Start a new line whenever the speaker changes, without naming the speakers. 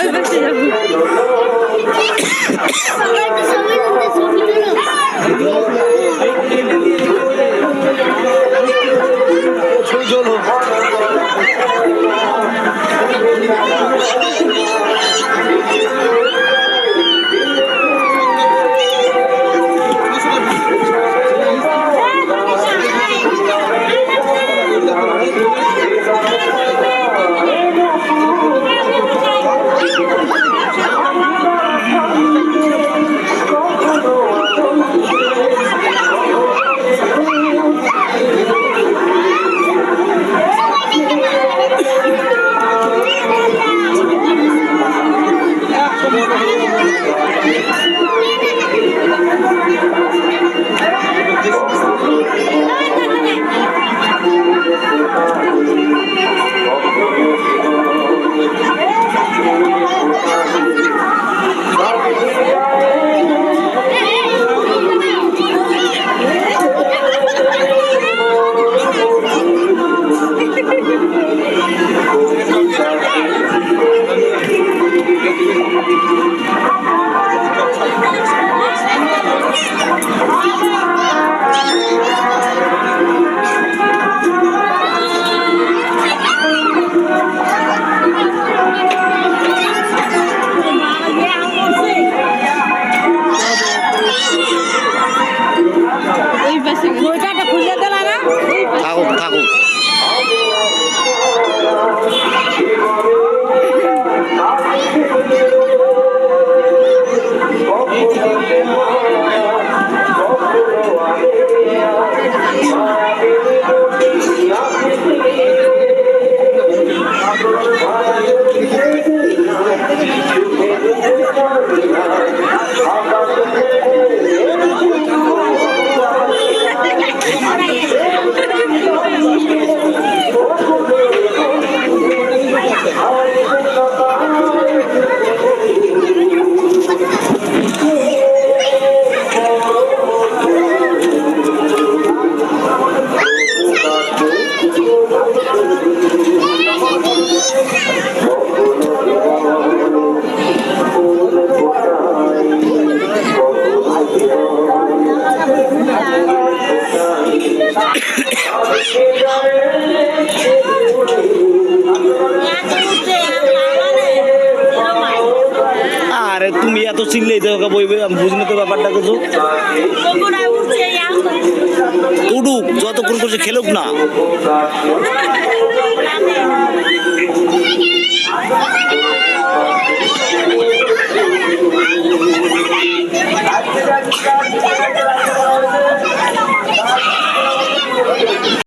Voll wichtig.
Thank you. আরে তুমি এত চিল্লেই তো বইবে আমি বুঝলি তো ব্যাপারটা কিছু উডুক যতক্ষণ করছে খেলুক না।